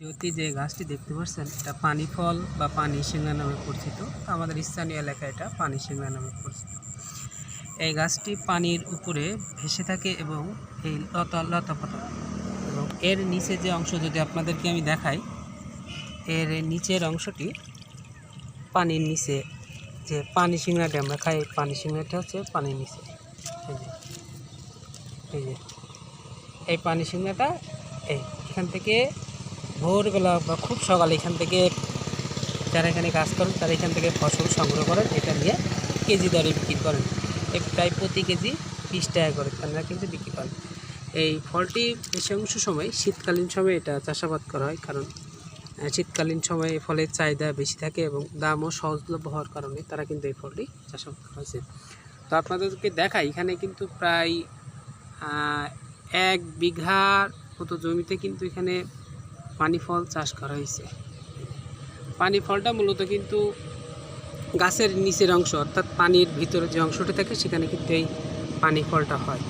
জ্যোতি যে গাছটি দেখতে পাচ্ছেন, এটা পানি ফল বা পানি সিংড়া নামে পরিচিত। আমাদের স্থানীয় এলাকায় এটা পানি সিংড়া নামে পরিচিত। এই গাছটি পানির উপরে ভেসে থাকে এবং এই লতা লতা পাতা। এবং এর নিচে যে অংশ যদি আপনাদেরকে আমি দেখাই, এর নিচের অংশটি পানির নিচে, যে পানি সিংড়াটি আমরা খাই পানি সিংড়াটা হচ্ছে পানির নিচে। এই যে এই যে, এই পানি সিংড়াটা এই, এখান থেকে ভোরবেলা বা খুব সকালে এখান থেকে যারা এখানে কাজ করেন, তারা এখান থেকে ফসল সংগ্রহ করেন। এটা নিয়ে কেজি দরে বিক্রি করেন। প্রায় প্রতি কেজি বিশ টাকা করে তারা কিন্তু বিক্রি করেন এই ফলটি বেশি অংশ সময় শীতকালীন সময় এটা চাষাবাদ করা হয় কারণ শীতকালীন সময়ে ফলের চাহিদা বেশি থাকে এবং দামও সহজলভ্য হওয়ার কারণে তারা কিন্তু এই ফলটি চাষাবাদ করা হয়েছে। তো আপনাদেরকে দেখাই, এখানে কিন্তু প্রায় এক বিঘার মতো জমিতে কিন্তু এখানে পানি ফল চাষ করা হয়েছে। পানি ফলটা মূলত কিন্তু গাছের নিচের অংশ, অর্থাৎ পানির ভিতরে যে অংশটা থাকে, সেখানে কিন্তু এই পানি ফলটা হয়।